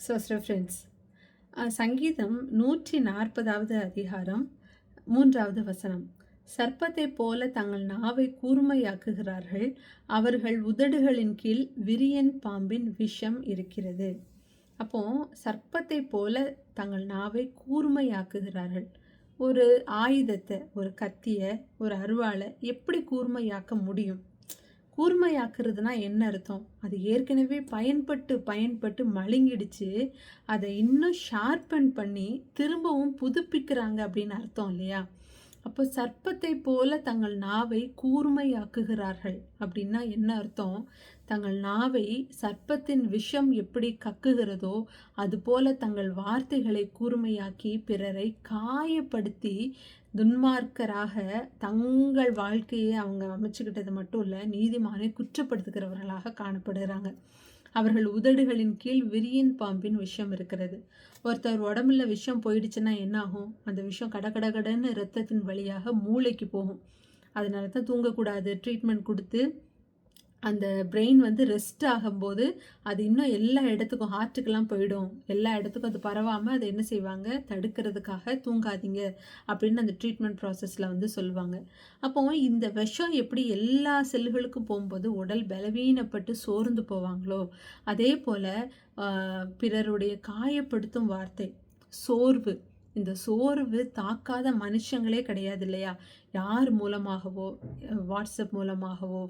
Zoster friends சங்கீதம் நூற்றி நாற்பதாவது அதிகாரம் மூன்றாவது வசனம் சர்ப்பத்தைப் போல தங்கள் நாவை கூர்மையாக்குகிறார்கள் அவர்கள் உதடுகளின் கீழ் விரியன் பாம்பின் விஷம் இருக்கிறது அப்போ சர்ப்பத்தைப் போல தங்கள் நாவை கூர்மையாக்குகிறார்கள் ஒரு ஆயுதத்தை ஒரு கத்தியை ஒரு அருவாளை எப்படி கூர்மையாக்க முடியும் கூர்மையாக்குறதுனா என்ன அர்த்தம்? அது ஏற்கனவே பயன்பட்டு பயன்பட்டு மழுங்கிடுச்சு. அதை இன்னும் ஷார்பன் பண்ணி திரும்பவும் புதுப்பிக்கிறாங்க அப்படின்னு அர்த்தம் இல்லையா? அப்போ சர்ப்பத்தை போல தங்கள் நாவை கூர்மையாக்குகிறார்கள் அப்படின்னா என்ன அர்த்தம்? தங்கள் நாவை சர்ப்பத்தின் விஷம் எப்படி கக்குகிறதோ அதுபோல தங்கள் வார்த்தைகளை கூர்மையாக்கி பிறரை காயப்படுத்தி துன்மார்க்கராக தங்கள் வாழ்க்கையை அவங்க அமைச்சுக்கிட்டது மட்டும் இல்லை நீதிமானை குற்றப்படுத்துகிறவர்களாக காணப்படுகிறாங்க. அவர்கள் உதடுகளின் கீழ் விரியின் பாம்பின் விஷம் இருக்கிறது. ஒருத்தர் உடம்புல விஷம் போயிடுச்சுன்னா என்ன ஆகும் அந்த விஷம் கடகடகடன்னு கட ரத்தத்தின் வழியாக மூளைக்கு போகும். அதனால தான் தூங்கக்கூடாது ட்ரீட்மெண்ட் கொடுத்து அந்த பிரெயின் வந்து ரெஸ்ட் ஆகும்போது அது இன்னும் எல்லா இடத்துக்கும் ஹார்ட்டுக்கெல்லாம் போயிடும். எல்லா இடத்துக்கும் அது பரவாமல் அதை என்ன செய்வாங்க? தடுக்கிறதுக்காக தூங்காதீங்க அப்படின்னு அந்த ட்ரீட்மெண்ட் ப்ராசஸில் வந்து சொல்லுவாங்க. அப்போ இந்த விஷம் எப்படி எல்லா செல்களுக்கும் போகும்போது உடல் பலவீனப்பட்டு சோர்ந்து போவாங்களோ அதே போல் பிறருடைய காயப்படுத்தும் வார்த்தை சோர்வு இந்த சோர்வு தாக்காத மனுஷங்களே கிடையாது இல்லையா யார் மூலமாகவோ வாட்ஸ்அப் மூலமாகவோ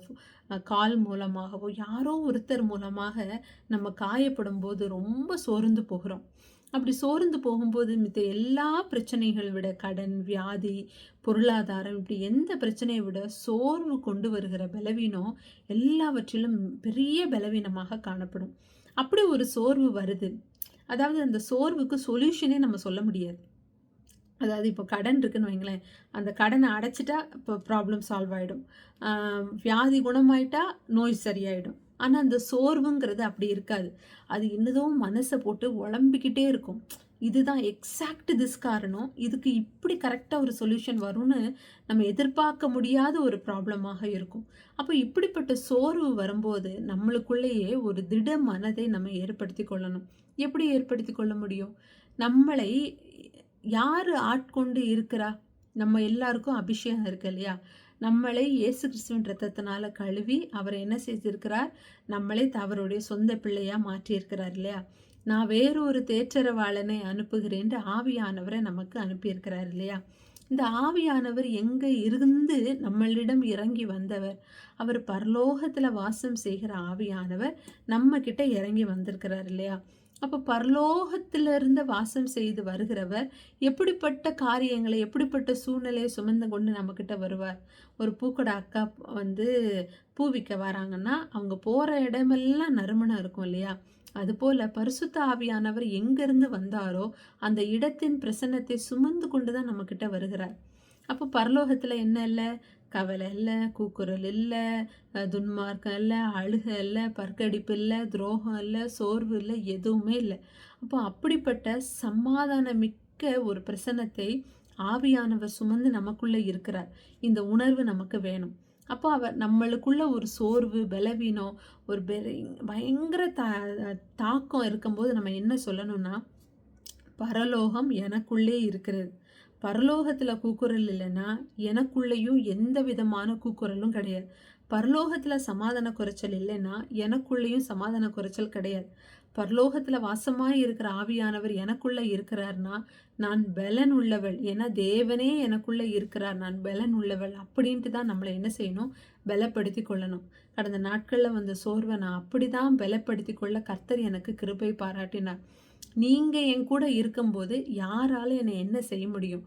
கால் மூலமாகவோ யாரோ ஒருத்தர் மூலமாக நம்ம காயப்படும் போது ரொம்ப சோர்ந்து போகிறோம். அப்படி சோர்ந்து போகும்போது மித்த எல்லா பிரச்சனைகளை விட கடன் வியாதி பொருளாதாரம் இப்படி எந்த பிரச்சனையை விட சோர்வு கொண்டு வருகிற பலவீனம் எல்லாவற்றிலும் பெரிய பலவீனமாக காணப்படும். அப்படி ஒரு சோர்வு வருது. அதாவது அந்த சோர்வுக்கு சொல்யூஷனே நம்ம சொல்ல முடியாது. அதாவது இப்போ கடன் இருக்குன்னு வைங்களேன் அந்த கடனை அடைச்சிட்டா இப்போ ப்ராப்ளம் சால்வ் ஆகிடும் வியாதி குணமாயிட்டா நோய் சரியாயிடும். ஆனால் அந்த சோர்வுங்கிறது அப்படி இருக்காது. அது இன்னதும் மனசை போட்டு உழம்பிக்கிட்டே இருக்கும். இதுதான் எக்ஸாக்ட் திஸ் காரணம். இதுக்கு இப்படி கரெக்டாக ஒரு சொல்யூஷன் வரும்னு நம்ம எதிர்பார்க்க முடியாத ஒரு ப்ராப்ளமாக இருக்கும். அப்போ இப்படிப்பட்ட சோர்வு வரும்போது நம்மளுக்குள்ளேயே ஒரு திட மனதை நம்ம ஏற்படுத்தி கொள்ளணும். எப்படி ஏற்படுத்தி கொள்ள முடியும்? நம்மளை யார் ஆட்கொண்டு இருக்கிறா? நம்ம எல்லாருக்கும் அபிஷேகம் இருக்கு இல்லையா? நம்மளை இயேசு கிறிஸ்துவின் ரத்தத்தினால கழுவி அவர் என்ன செய்திருக்கிறார்? நம்மளை அவருடைய சொந்த பிள்ளையாக மாற்றியிருக்கிறார் இல்லையா? நான் வேறொரு தேற்றரவாளனை அனுப்புகிறேன் ஆவியானவரை நமக்கு அனுப்பியிருக்கிறார் இல்லையா? இந்த ஆவியானவர் எங்கே இருந்து நம்மளிடம் இறங்கி வந்தவர்? அவர் பரலோகத்தில் வாசம் செய்கிற ஆவியானவர் நம்ம இறங்கி வந்திருக்கிறார் இல்லையா? அப்போ பரலோகத்திலிருந்து வாசம் செய்து வருகிறவர் எப்படிப்பட்ட காரியங்களை எப்படிப்பட்ட சூழ்நிலையை சுமந்து கொண்டு நம்மக்கிட்ட வருவார்? ஒரு பூக்கடை அக்கா வந்து பூ விற்க வராங்கன்னா அவங்க போகிற இடமெல்லாம் நறுமணம் இருக்கும் இல்லையா? அதுபோல் பரிசுத்த ஆவியானவர் எங்கேருந்து வந்தாரோ அந்த இடத்தின் பிரசன்னத்தை சுமந்து கொண்டு தான் நம்மக்கிட்ட வருகிறார். அப்போ பரலோகத்தில் என்ன இல்லை? கவலை இல்லை கூக்குரல் இல்லை துன்மார்க்கம் இல்லை அழுக இல்லை பற்கடிப்பு இல்லை துரோகம் இல்லை சோர்வு இல்லை எதுவுமே இல்லை. அப்போ அப்படிப்பட்ட சமாதான மிக்க ஒரு பிரசன்னத்தை ஆவியானவர் சுமந்து நமக்குள்ளே இருக்கிறார். இந்த உணர்வு நமக்கு வேணும். அப்போ அவர் நம்மளுக்குள்ள ஒரு சோர்வு பலவீனம் ஒரு பயங்கர தா தாக்கம் இருக்கும்போது நம்ம என்ன சொல்லணும்னா பரலோகம் எனக்குள்ளே இருக்கிறது. பரலோகத்தில் கூக்குரல் இல்லைன்னா எனக்குள்ளேயும் எந்த விதமான கூக்குரலும் கிடையாது. பரலோகத்தில் சமாதான குறைச்சல் இல்லைன்னா எனக்குள்ளேயும் சமாதான குறைச்சல் கிடையாது. பரலோகத்தில் வாசமாக இருக்கிற ஆவியானவர் எனக்குள்ளே இருக்கிறார்னா நான் பலன் உள்ளவள். ஏன்னா தேவனே எனக்குள்ளே இருக்கிறார். நான் பலன் உள்ளவள் அப்படின்ட்டு தான் நம்மளை என்ன செய்யணும்? பலப்படுத்தி கொள்ளணும். கடந்த நாட்களில் வந்த சோர்வை நான் அப்படி தான் பலப்படுத்தி கொள்ள கர்த்தர் எனக்கு கிருப்பை பாராட்டினார். நீங்கள் என் கூட இருக்கும்போது யாரால என்னை என்ன செய்ய முடியும்?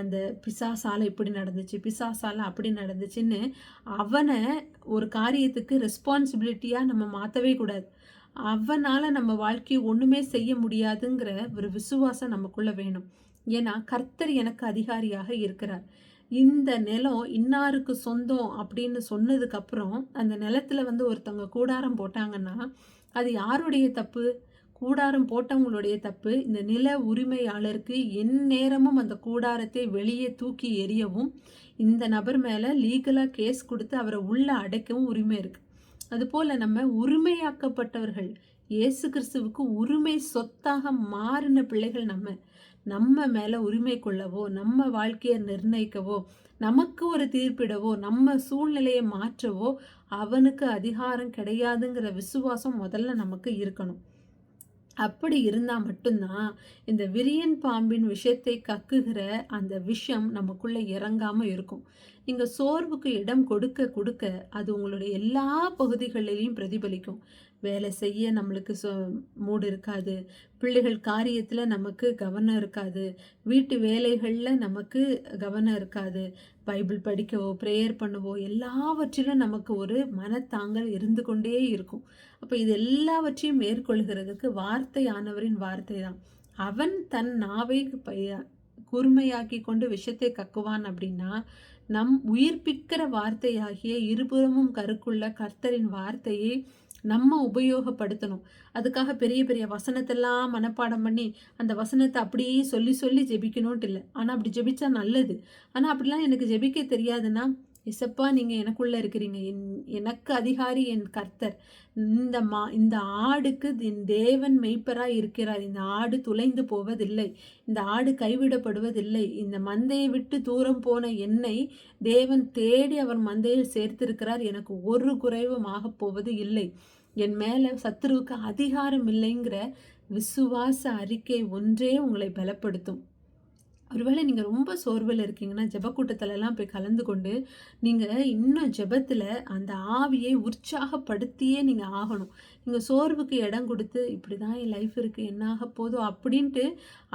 அந்த பிசாசால் இப்படி நடந்துச்சு பிசாசால் அப்படி நடந்துச்சுன்னு அவனை ஒரு காரியத்துக்கு ரெஸ்பான்சிபிலிட்டியாக நம்ம மாற்றவே கூடாது. அவனால் நம்ம வாழ்க்கையை ஒன்றுமே செய்ய முடியாதுங்கிற ஒரு விசுவாசம் நமக்குள்ளே வேணும். ஏன்னா கர்த்தர் எனக்கு அதிகாரியாக இருக்கிறார். இந்த நிலம் இன்னாருக்கு சொந்தம் அப்படின்னு சொன்னதுக்கப்புறம் அந்த நிலத்தில் வந்து ஒருத்தவங்க கூடாரம் போட்டாங்கன்னா அது யாருடைய தப்பு? கூடாரம் போட்டவங்களுடைய தப்பு. இந்த நில உரிமையாளருக்கு என் நேரமும் அந்த கூடாரத்தை வெளியே தூக்கி எறியவும் இந்த நபர் மேலே லீகலாக கேஸ் கொடுத்து அவரை உள்ளே அடைக்கவும் உரிமை இருக்குது அதுபோல் நம்ம உரிமையாக்கப்பட்டவர்கள் இயேசு கிறிஸ்துவுக்கு உரிமை சொத்தாக மாறின பிள்ளைகள் நம்ம. நம்ம மேலே உரிமை கொள்ளவோ நம்ம வாழ்க்கையை நிர்ணயிக்கவோ நமக்கு ஒரு தீர்ப்பிடவோ நம்ம சூழ்நிலையை மாற்றவோ அவனுக்கு அதிகாரம் கிடையாதுங்கிற விசுவாசம் முதல்ல நமக்கு இருக்கணும். அப்படி இருந்தால் மட்டும்தான் இந்த விரியன் பாம்பின் விஷயத்தை கக்குகிற அந்த விஷம் நமக்குள்ளே இறங்காமல் இருக்கும். நீங்கள் சோர்வுக்கு இடம் கொடுக்க கொடுக்க அது உங்களுடைய எல்லா பகுதிகளிலையும் பிரதிபலிக்கும். வேலை செய்ய நம்மளுக்கு சொ மூடு இருக்காது. பிள்ளைகள் காரியத்தில் நமக்கு கவனம் இருக்காது. வீட்டு வேலைகளில் நமக்கு கவனம் இருக்காது. பைபிள் படிக்கவோ ப்ரேயர் பண்ணவோ எல்லாவற்றிலும் நமக்கு ஒரு மனத்தாங்கல் இருந்து கொண்டே இருக்கும். அப்போ இது எல்லாவற்றையும் மேற்கொள்கிறதுக்கு வார்த்தையானவரின் வார்த்தை தான். அவன் தன் நாவை கூர்மையாக்கி கொண்டு விஷத்தை கக்குவான் அப்படின்னா நம் உயிர்ப்பிக்கிற வார்த்தையாகிய இருபுறமும் கருக்குள்ள கர்த்தரின் வார்த்தையை நம்ம உபயோகப்படுத்தணும். அதுக்காக பெரிய பெரிய வசனத்தெல்லாம் மனப்பாடம் பண்ணி அந்த வசனத்தை அப்படியே சொல்லி சொல்லி ஜெபிக்கணும்ட்டு இல்லை. ஆனால் அப்படி ஜெபிச்சா நல்லது. ஆனால் அப்படிலாம் எனக்கு ஜெபிக்க தெரியாதுன்னா இசப்பா நீங்கள் எனக்குள்ளே இருக்கிறீங்க. என் எனக்கு அதிகாரி என் கர்த்தர். இந்த மா இந்த ஆடுக்கு என் தேவன் மெய்ப்பராக இருக்கிறார். இந்த ஆடு துளைந்து போவதில்லை. இந்த ஆடு கைவிடப்படுவதில்லை. இந்த மந்தையை விட்டு தூரம் போன என்னை தேவன் தேடி அவர் மந்தையில் சேர்த்திருக்கிறார். எனக்கு ஒரு குறைவும் ஆகப் போவது இல்லை. என் மேலே சத்துருவுக்கு அதிகாரம் இல்லைங்கிற விசுவாச அறிக்கை ஒன்றே உங்களை பலப்படுத்தும். ஒருவேளை நீங்கள் ரொம்ப சோர்வில் இருக்கீங்கன்னா ஜெபக்கூட்டத்திலலாம் போய் கலந்து கொண்டு நீங்கள் இன்னும் ஜெபத்தில் அந்த ஆவியை உற்சாகப்படுத்தியே நீங்கள் ஆகணும். நீங்கள் சோர்வுக்கு இடம் கொடுத்து இப்படி தான் என் லைஃப் இருக்குது என்ன ஆக போதும் அப்படின்ட்டு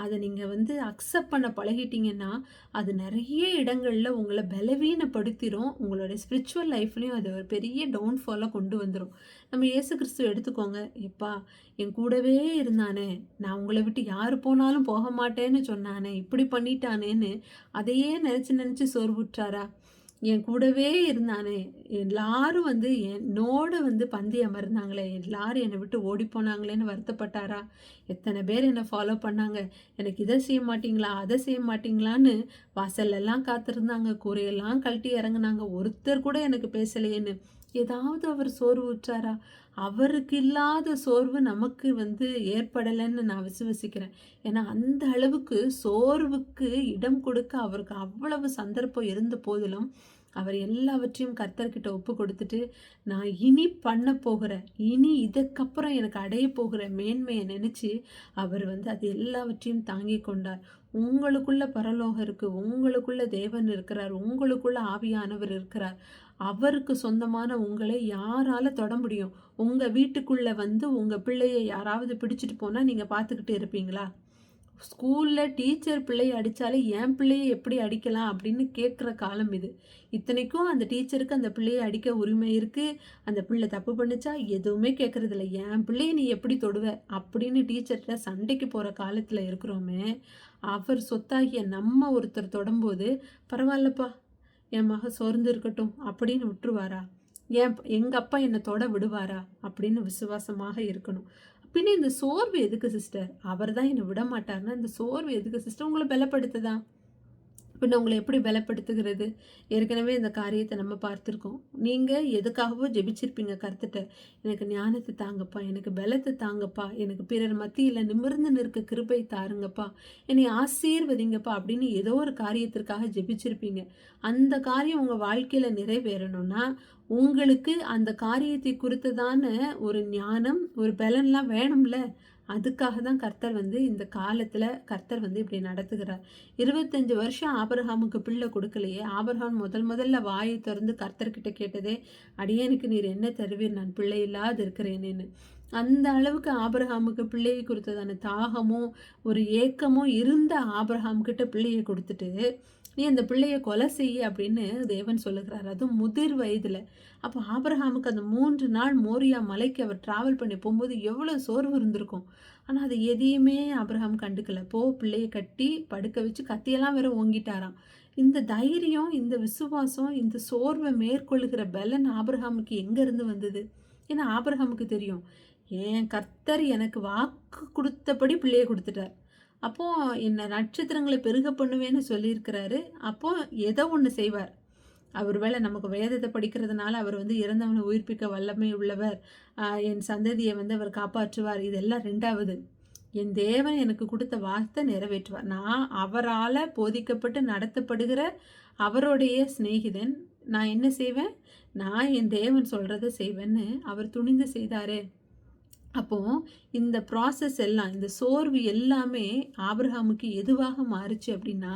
அதை நீங்கள் வந்து அக்செப்ட் பண்ண பழகிட்டீங்கன்னா அது நிறைய இடங்களில் உங்களை பலவீனப்படுத்திடும் உங்களுடைய ஸ்பிரிச்சுவல் லைஃப்லேயும் அது ஒரு பெரிய டவுன்ஃபாலாக கொண்டு வந்துடும் நம்ம இயேசு கிறிஸ்துவ எடுத்துக்கோங்க. எப்பா என் கூடவே இருந்தானே நான் உங்களை விட்டு யார் போனாலும் போக மாட்டேன்னு சொன்னானே இப்படி பண்ணிட்டானேன்னு அதையே நினச்சி நினச்சி சோர்வுற்றாரா? என் கூடவே இருந்தானே. எல்லாரும் வந்து என்னோட வந்து பந்தி அமர்ந்தாங்களே. எல்லாரும் என்னை விட்டு ஓடி போனாங்களேன்னு வருத்தப்பட்டாரா? எத்தனை பேர் என்னை ஃபாலோ பண்ணாங்க? எனக்கு இதை செய்ய மாட்டிங்களா? அதை செய்ய மாட்டிங்களான்னு வாசல்லெல்லாம் காத்திருந்தாங்க. கூரையெல்லாம் கழட்டி இறங்குனாங்க. ஒருத்தர் கூட எனக்கு பேசலையேன்னு. ஏதாவது அவர் சோர்வு உற்றாரா அவருக்கு இல்லாத சோர்வு நமக்கு வந்து ஏற்படலைன்னு நான் விசுவசிக்கிறேன். ஏன்னா அந்த அளவுக்கு சோர்வுக்கு இடம் கொடுக்க அவருக்கு அவ்வளவு சந்தர்ப்பம் இருந்த போதிலும் அவர் எல்லாவற்றையும் கர்த்தர்கிட்ட ஒப்பு கொடுத்துட்டு நான் இனி பண்ண போகிறேன். இனி இதுக்கப்புறம் எனக்கு அடைய போகிற மேன்மையை நினச்சி அவர் வந்து அது எல்லாவற்றையும் தாங்கி கொண்டார். உங்களுக்குள்ள பரலோகம் இருக்குது உங்களுக்குள்ள தேவன் இருக்கிறார். உங்களுக்குள்ள ஆவியானவர் இருக்கிறார். அவருக்கு சொந்தமான உங்களை யாரால தொட முடியும்? உங்கள் வீட்டுக்குள்ளே வந்து உங்கள் பிள்ளையை யாராவது பிடிச்சிட்டு போனால் நீங்கள் பார்த்துக்கிட்டு இருப்பீங்களா? ஸ்கூலில் டீச்சர் பிள்ளையை அடித்தாலே என் பிள்ளையை எப்படி அடிக்கலாம் அப்படின்னு கேட்குற காலம் இது. இத்தனைக்கும் அந்த டீச்சருக்கு அந்த பிள்ளையை அடிக்க உரிமை இருக்குது அந்த பிள்ளை தப்பு பண்ணிச்சா எதுவுமே கேட்குறதில்ல என் பிள்ளையை நீ எப்படி தொடுவ அப்படின்னு டீச்சர்கிட்ட சண்டைக்கு போகிற காலத்தில் இருக்கிறோமே அவர் சொத்தாகிய நம்ம ஒருத்தர் தொடும்போது பரவாயில்லப்பா என் மக சோர்ந்து இருக்கட்டும் அப்படின்னு விட்டுருவாரா? ஏன் எங்கள் அப்பா என்னை தொட விடுவாரா அப்படின்னு விசுவாசமாக இருக்கணும். பின்ன இந்த சோர்வு எதுக்கு சிஸ்டர் அவர் தான் என்னை விட மாட்டாருன்னா இந்த சோர்வு எதுக்கு சிஸ்டர் உங்களை பலப்படுத்துதான் பின்ன உங்களை எப்படி பலப்படுத்துகிறது? ஏற்கனவே இந்த காரியத்தை நம்ம பார்த்துருக்கோம். நீங்கள் எதுக்காகவோ ஜெபிச்சிருப்பீங்க கருத்துட்ட எனக்கு ஞானத்தை தாங்கப்பா எனக்கு பலத்தை தாங்கப்பா எனக்கு பிறர் மத்தியில் நிமிர்ந்து நிற்க கிருபை தாருங்கப்பா என்னை ஆசீர்வதிங்கப்பா அப்படின்னு ஏதோ ஒரு காரியத்திற்காக ஜெபிச்சிருப்பீங்க. அந்த காரியம் உங்கள் வாழ்க்கையில் நிறைவேறணும்னா உங்களுக்கு அந்த காரியத்தை குறித்ததான ஒரு ஞானம் ஒரு பலன்லாம் வேணும்ல? அதுக்காக தான் கர்த்தர் வந்து இந்த காலத்தில் கர்த்தர் வந்து இப்படி நடத்துகிறார். இருபத்தஞ்சு வருஷம் ஆபரஹாமுக்கு பிள்ளை கொடுக்கலையே. ஆபரஹாம் முதல் முதல்ல வாயை திறந்து கர்த்தர்கிட்ட கேட்டதே அடியனுக்கு நீர் என்ன தருவீர்? நான் பிள்ளை இல்லாது இருக்கிறேனேன்னு அந்த அளவுக்கு ஆபரஹாமுக்கு பிள்ளையை கொடுத்ததான தாகமும் ஒரு ஏக்கமும் இருந்த ஆபரஹாம் கிட்ட பிள்ளையை கொடுத்துட்டு நீ அந்த பிள்ளையை கொலை செய்ய அப்படின்னு தேவன் சொல்லுகிறார். அதுவும் முதிர் வயதில். அப்போ ஆபரஹாமுக்கு அந்த மூன்று நாள் மோரியா மலைக்கு அவர் ட்ராவல் பண்ணி போகும்போது எவ்வளோ சோர்வு இருந்திருக்கும். ஆனால் அது எதையுமே ஆபரஹாம் கண்டுக்கல. போ பிள்ளையை கட்டி படுக்க வச்சு கத்தியெல்லாம் வேற ஓங்கிட்டாராம். இந்த தைரியம் இந்த விசுவாசம் இந்த சோர்வை மேற்கொள்ளுகிற பலன் ஆபரஹாமுக்கு எங்கேருந்து வந்தது? ஏன்னா ஆபரஹாமுக்கு தெரியும். ஏன் கர்த்தர் எனக்கு வாக்கு கொடுத்தபடி பிள்ளையை கொடுத்துட்டார். அப்போது என்னை நட்சத்திரங்களை பெருக பண்ணுவேன்னு சொல்லியிருக்கிறாரு. அப்போது ஏதோ ஒன்று செய்வார். அவர் வேலை நமக்கு வேதத்தை படிக்கிறதுனால அவர் வந்து இறந்தவனை உயிர்ப்பிக்க வல்லமை உள்ளவர். என் சந்ததியை வந்து அவர் காப்பாற்றுவார். இதெல்லாம் ரெண்டாவது. என் தேவன் எனக்கு கொடுத்த வார்த்தை நிறைவேற்றுவார். நான் அவரால் போதிக்கப்பட்டு நடத்தப்படுகிற அவருடைய சிநேகிதன். நான் என்ன செய்வேன்? நான் என் தேவன் சொல்கிறத செய்வேன்னு அவர் துணிந்து செய்தாரே. அப்போ இந்த ப்ராசஸ் எல்லாம் இந்த சோர்வு எல்லாமே ஆபிரகாமுக்கு எதுவாக மாறுச்சு அப்படின்னா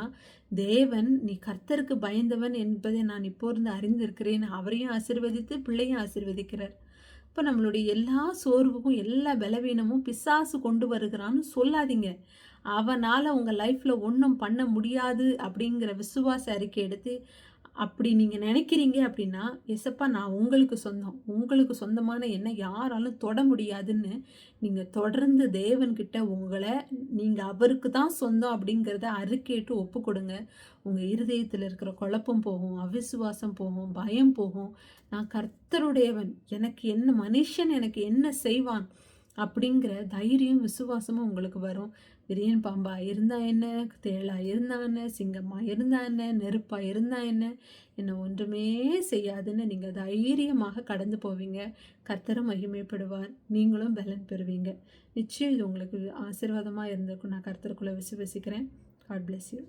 தேவன் நீ கர்த்தருக்கு பயந்தவன் என்பதை நான் இப்போ இருந்து அறிந்திருக்கிறேன். அவரையும் ஆசிர்வதித்து பிள்ளையும் ஆசிர்வதிக்கிறார். இப்போ நம்மளுடைய எல்லா சோர்வுக்கும் எல்லா பலவீனமும் பிசாசு கொண்டு வருகிறான்னு சொல்லாதீங்க. அவனால் உங்கள் லைஃப்பில் ஒன்றும் பண்ண முடியாது அப்படிங்கிற விசுவாச அறிக்கை எடுத்து அப்படி நீங்கள் நினைக்கிறீங்க அப்படின்னா எசப்பா நான் உங்களுக்கு சொந்தம். உங்களுக்கு சொந்தமான என்ன யாராலும் தொட முடியாதுன்னு நீங்கள் தொடர்ந்து தேவன்கிட்ட உங்களை நீங்கள் அவருக்கு தான் சொந்தம் அப்படிங்கிறத அறுக்கேட்டு ஒப்பு கொடுங்க. உங்கள் இருதயத்தில் இருக்கிற குழப்பம் போகும் அவிசுவாசம் போகும் பயம் போகும். நான் கர்த்தருடையவன். எனக்கு என்ன மனுஷன் எனக்கு என்ன செய்வான்? அப்படிங்கிற தைரியம் விசுவாசமும் உங்களுக்கு வரும். விரியன் பாம்பா இருந்தா என்ன? தேளா இருந்தா என்ன? சிங்கம்மா இருந்தா என்ன? நெருப்பா இருந்தா என்ன? என்ன ஒன்றுமே செய்யாதுன்னு நீங்கள் தைரியமாக கடந்து போவீங்க. கர்த்தரும் மகிமைப்படுவார். நீங்களும் பலன் பெறுவீங்க. நிச்சயம் இது உங்களுக்கு ஆசீர்வாதமாக இருந்திருக்கும். நான் கர்த்தருக்குள்ளே விசுவசிக்கிறேன். God bless you